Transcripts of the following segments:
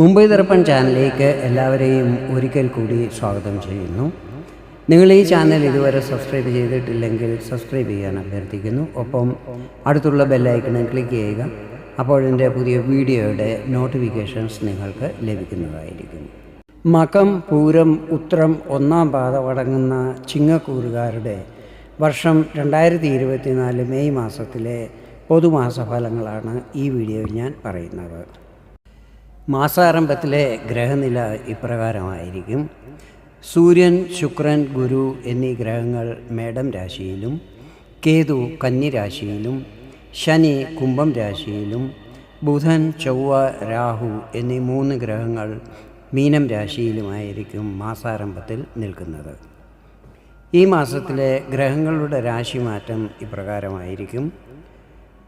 മുംബൈ ദർപ്പൺ ചാനലിലേക്ക് എല്ലാവരെയും ഒരിക്കൽ കൂടി സ്വാഗതം ചെയ്യുന്നു. നിങ്ങൾ ഈ ചാനൽ ഇതുവരെ സബ്സ്ക്രൈബ് ചെയ്തിട്ടില്ലെങ്കിൽ സബ്സ്ക്രൈബ് ചെയ്യാൻ അഭ്യർത്ഥിക്കുന്നു. ഒപ്പം അടുത്തുള്ള ബെല്ലൈക്കണിൽ ക്ലിക്ക് ചെയ്യുക. അപ്പോൾ അപ്പോഴെന്റെ പുതിയ വീഡിയോയുടെ നോട്ടിഫിക്കേഷൻസ് നിങ്ങൾക്ക് ലഭിക്കുന്നതായിരിക്കും. മകം പൂരം ഉത്രം ഒന്നാം പാത അടങ്ങുന്ന ചിങ്ങക്കൂറുകാരുടെ വർഷം രണ്ടായിരത്തി ഇരുപത്തിനാല് മെയ് മാസത്തിലെ പൊതുമാസ ഫലങ്ങളാണ് ഈ വീഡിയോയിൽ ഞാൻ പറയുന്നത്. മാസാരംഭത്തിലെ ഗ്രഹനില ഇപ്രകാരമായിരിക്കും. സൂര്യൻ ശുക്രൻ ഗുരു എന്നീ ഗ്രഹങ്ങൾ മേടം രാശിയിലും കേതു കന്നിരാശിയിലും ശനി കുംഭം രാശിയിലും ബുധൻ ചൊവ്വ രാഹു എന്നീ മൂന്ന് ഗ്രഹങ്ങൾ മീനം രാശിയിലുമായിരിക്കും മാസാരംഭത്തിൽ നിൽക്കുന്നത്. ഈ മാസത്തിലെ ഗ്രഹങ്ങളുടെ രാശിമാറ്റം ഇപ്രകാരമായിരിക്കും.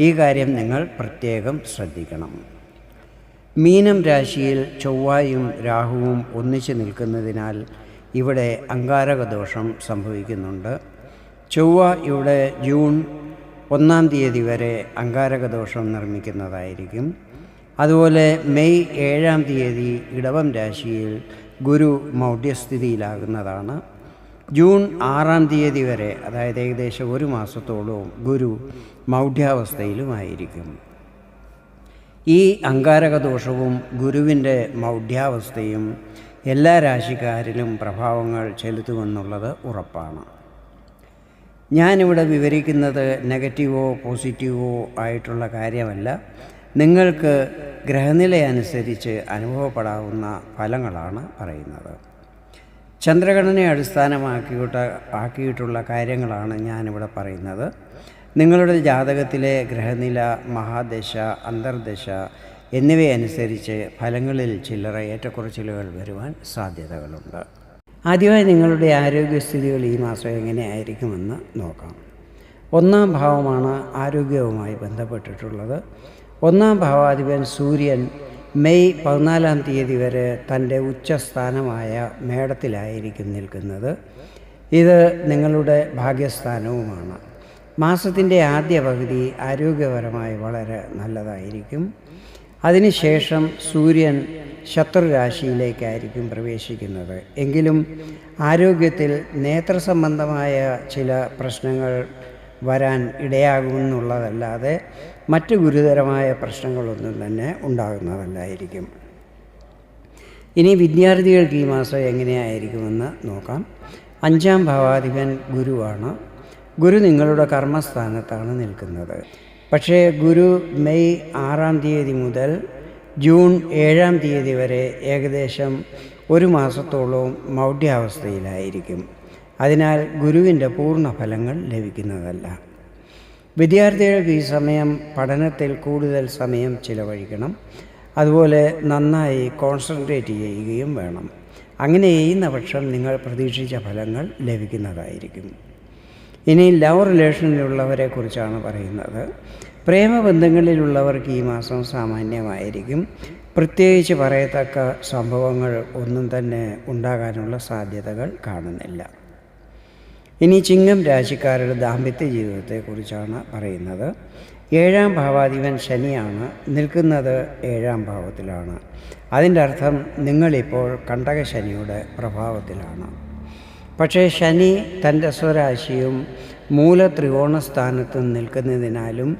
ഈ കാര്യം നിങ്ങൾ പ്രത്യേകം ശ്രദ്ധിക്കണം. മീനം രാശിയിൽ ചൊവ്വായും രാഹുവും ഒന്നിച്ചു നിൽക്കുന്നതിനാൽ ഇവിടെ അങ്കാരകദോഷം സംഭവിക്കുന്നുണ്ട്. ചൊവ്വ ഇവിടെ ജൂൺ ഒന്നാം തീയതി വരെ അങ്കാരകദോഷം നിർമ്മിക്കുന്നതായിരിക്കും. അതുപോലെ മെയ് ഏഴാം തീയതി ഇടവം രാശിയിൽ ഗുരു മൗഢ്യസ്ഥിതിയിലാകുന്നതാണ്. ജൂൺ ആറാം തീയതി വരെ അതായത് ഏകദേശം ഒരു മാസത്തോളവും ഗുരു മൗഢ്യാവസ്ഥയിലുമായിരിക്കും. ഈ അങ്കാരക ദോഷവും ഗുരുവിന്റെ മൗഢ്യാവസ്ഥയും എല്ലാ രാശിക്കാരിലും പ്രഭാവങ്ങൾ ചെലുത്തുമെന്നുള്ളത് ഉറപ്പാണ്. ഞാനിവിടെ വിവരിക്കുന്നത് നെഗറ്റീവോ പോസിറ്റീവോ ആയിട്ടുള്ള കാര്യമല്ല. നിങ്ങൾക്ക് ഗ്രഹനില അനുസരിച്ച് അനുഭവപ്പെടാവുന്ന ഫലങ്ങളാണ് പറയുന്നത്. ചന്ദ്രഘടനയെ അടിസ്ഥാനമാക്കിയിട്ട് ആക്കിയിട്ടുള്ള കാര്യങ്ങളാണ് ഞാനിവിടെ പറയുന്നത്. നിങ്ങളുടെ ജാതകത്തിലെ ഗ്രഹനില മഹാദശ അന്തർദശ എന്നിവയനുസരിച്ച് ഫലങ്ങളിൽ ചില്ലറ ഏറ്റക്കുറച്ചിലുകൾ വരുവാൻ സാധ്യതകളുണ്ട്. ആദ്യമായി നിങ്ങളുടെ ആരോഗ്യസ്ഥിതികൾ ഈ മാസം എങ്ങനെയായിരിക്കുമെന്ന് നോക്കാം. ഒന്നാം ഭാവമാണ് ആരോഗ്യവുമായി ബന്ധപ്പെട്ടിട്ടുള്ളത്. ഒന്നാം ഭാവാധിപൻ സൂര്യൻ മെയ് പതിനാലാം തീയതി വരെ തന്റെ ഉച്ചസ്ഥാനമായ മേടത്തിലായിരിക്കും നിൽക്കുന്നത്. ഇത് നിങ്ങളുടെ ഭാഗ്യസ്ഥാനവുമാണ്. മാസത്തിന്റെ ആദ്യ പകുതി ആരോഗ്യപരമായി വളരെ നല്ലതായിരിക്കും. അതിനുശേഷം സൂര്യൻ ശത്രുരാശിയിലേക്കായിരിക്കും പ്രവേശിക്കുന്നത്. എങ്കിലും ആരോഗ്യത്തിൽ നേത്രസംബന്ധമായ ചില പ്രശ്നങ്ങൾ വരാൻ ഇടയാകുമെന്നുള്ളതല്ലാതെ മറ്റ് ഗുരുതരമായ പ്രശ്നങ്ങളൊന്നും തന്നെ ഉണ്ടാകുന്നതല്ലായിരിക്കും. ഇനി വിദ്യാർത്ഥികൾക്ക് ഈ മാസം എങ്ങനെയായിരിക്കുമെന്ന് നോക്കാം. അഞ്ചാം ഭാവാധിപൻ ഗുരുവാണ്. ഗുരു നിങ്ങളുടെ കർമ്മസ്ഥാനത്താണ് നിൽക്കുന്നത്. പക്ഷേ ഗുരു മെയ് ആറാം തീയതി മുതൽ ജൂൺ ഏഴാം തീയതി വരെ ഏകദേശം ഒരു മാസത്തോളവും മൗഢ്യാവസ്ഥയിലായിരിക്കും. അതിനാൽ ഗുരുവിന്റെ പൂർണ ഫലങ്ങൾ ലഭിക്കുന്നതല്ല. വിദ്യാർത്ഥികൾക്ക് ഈ സമയം പഠനത്തിൽ കൂടുതൽ സമയം ചിലവഴിക്കണം. അതുപോലെ നന്നായി കോൺസെൻട്രേറ്റ് ചെയ്യുകയും വേണം. അങ്ങനെ ചെയ്യുന്ന പക്ഷം നിങ്ങൾ പ്രതീക്ഷിച്ച ഫലങ്ങൾ ലഭിക്കുന്നതായിരിക്കും. ഇനി ലവ് റിലേഷനിലുള്ളവരെ കുറിച്ചാണ് പറയുന്നത്. പ്രേമബന്ധങ്ങളിലുള്ളവർക്ക് ഈ മാസം സാമാന്യമായിരിക്കും. പ്രത്യേകിച്ച് പറയത്തക്ക സംഭവങ്ങൾ ഒന്നും തന്നെ ഉണ്ടാകാനുള്ള സാധ്യതകൾ കാണുന്നില്ല. ഇനി ചിങ്ങം രാശിക്കാരുടെ ദാമ്പത്യ ജീവിതത്തെക്കുറിച്ചാണ് പറയുന്നത്. ഏഴാം ഭാവാധിപൻ ശനിയാണ് നിൽക്കുന്നത് ഏഴാം ഭാവത്തിലാണ്. അതിന്റെ അർത്ഥം നിങ്ങളിപ്പോൾ കണ്ടക ശനിയുടെ പ്രഭാവത്തിലാണ്. പക്ഷേ ശനി തന്റെ സ്വരാശിയും മൂല ത്രികോണ സ്ഥാനത്തും നിൽക്കുന്നതിനാലും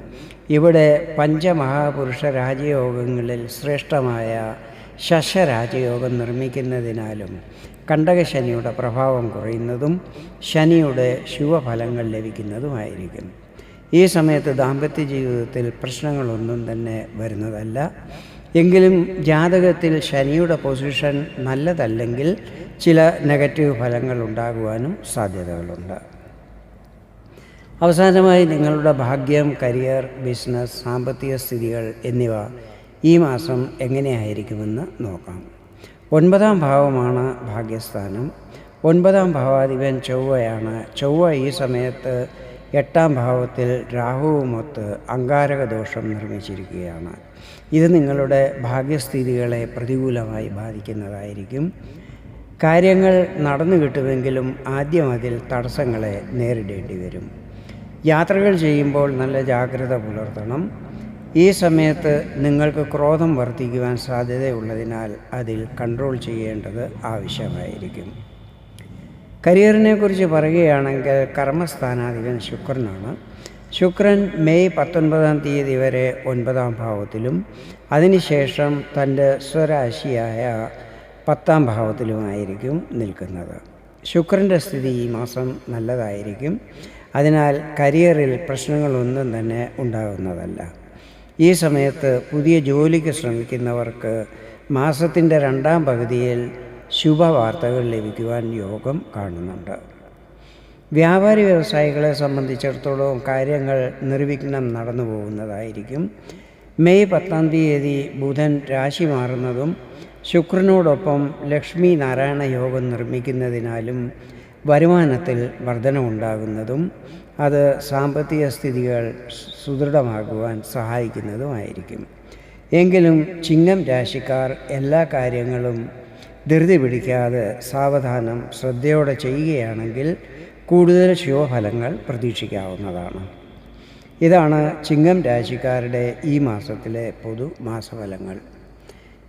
ഇവിടെ പഞ്ചമഹാപുരുഷ രാജയോഗങ്ങളിൽ ശ്രേഷ്ഠമായ ശശരാജയോഗം നിർമ്മിക്കുന്നതിനാലും കണ്ടകശനിയുടെ പ്രഭാവം കുറയുന്നതും ശനിയുടെ ശുഭഫലങ്ങൾ ലഭിക്കുന്നതുമായിരിക്കും. ഈ സമയത്ത് ദാമ്പത്യ ജീവിതത്തിൽ പ്രശ്നങ്ങളൊന്നും തന്നെ വരുന്നതല്ല. എങ്കിലും ജാതകത്തിൽ ശനിയുടെ പൊസിഷൻ നല്ലതല്ലെങ്കിൽ ചില നെഗറ്റീവ് ഫലങ്ങൾ ഉണ്ടാകുവാനും സാധ്യതകളുണ്ട്. അവസാനമായി നിങ്ങളുടെ ഭാഗ്യം കരിയർ ബിസിനസ് സാമ്പത്തിക സ്ഥിതികൾ എന്നിവ ഈ മാസം എങ്ങനെയായിരിക്കുമെന്ന് നോക്കാം. ഒൻപതാം ഭാവമാണ് ഭാഗ്യസ്ഥാനം. ഒൻപതാം ഭാവാധിപൻ ചൊവ്വയാണ്. ചൊവ്വ ഈ സമയത്ത് എട്ടാം ഭാവത്തിൽ രാഹുവുമൊത്ത് അങ്കാരക ദോഷം നിർമ്മിച്ചിരിക്കുകയാണ്. ഇത് നിങ്ങളുടെ ഭാഗ്യസ്ഥിതികളെ പ്രതികൂലമായി ബാധിക്കുന്നതായിരിക്കും. കാര്യങ്ങൾ നടന്നു കിട്ടുമെങ്കിലും ആദ്യം അതിൽ തടസ്സങ്ങളെ നേരിടേണ്ടി വരും. യാത്രകൾ ചെയ്യുമ്പോൾ നല്ല ജാഗ്രത പുലർത്തണം. ഈ സമയത്ത് നിങ്ങൾക്ക് ക്രോധം വർദ്ധിക്കുവാൻ സാധ്യതയുള്ളതിനാൽ അതിൽ കൺട്രോൾ ചെയ്യേണ്ടത് ആവശ്യമായിരിക്കും. കരിയറിനെ കുറിച്ച് പറയുകയാണെങ്കിൽ കർമ്മസ്ഥാനാധിപൻ ശുക്രനാണ്. ശുക്രൻ മെയ് പത്തൊൻപതാം തീയതി വരെ ഒൻപതാം ഭാവത്തിലും അതിനുശേഷം തന്റെ സ്വരാശിയായ പത്താം ഭാവത്തിലുമായിരിക്കും നിൽക്കുന്നത്. ശുക്രന്റെ സ്ഥിതി ഈ മാസം നല്ലതായിരിക്കും. അതിനാൽ കരിയറിൽ പ്രശ്നങ്ങളൊന്നും തന്നെ ഉണ്ടാകുന്നതല്ല. ഈ സമയത്ത് പുതിയ ജോലിക്ക് ശ്രമിക്കുന്നവർക്ക് മാസത്തിന്റെ രണ്ടാം പകുതിയിൽ ശുഭവാർത്തകൾ ലഭിക്കുവാൻ യോഗം കാണുന്നുണ്ട്. വ്യാപാരി വ്യവസായികളെ സംബന്ധിച്ചിടത്തോളം കാര്യങ്ങൾ നിർവിഘ്നം നടന്നു പോകുന്നതായിരിക്കും. മെയ് പത്താം തീയതി ബുധൻ രാശി മാറുന്നതും ശുക്രനോടൊപ്പം ലക്ഷ്മി നാരായണ യോഗം നിർമ്മിക്കുന്നതിനാലും വരുമാനത്തിൽ വർധനമുണ്ടാകുന്നതും അത് സാമ്പത്തിക സ്ഥിതികൾ സുദൃഢമാകുവാൻ സഹായിക്കുന്നതുമായിരിക്കും. എങ്കിലും ചിങ്ങം രാശിക്കാർ എല്ലാ കാര്യങ്ങളും ധൃതി പിടിക്കാതെ സാവധാനം ശ്രദ്ധയോടെ ചെയ്യുകയാണെങ്കിൽ കൂടുതൽ ശുഭഫലങ്ങൾ പ്രതീക്ഷിക്കാവുന്നതാണ്. ഇതാണ് ചിങ്ങം രാശിക്കാരുടെ ഈ മാസത്തിലെ പൊതു മാസഫലങ്ങൾ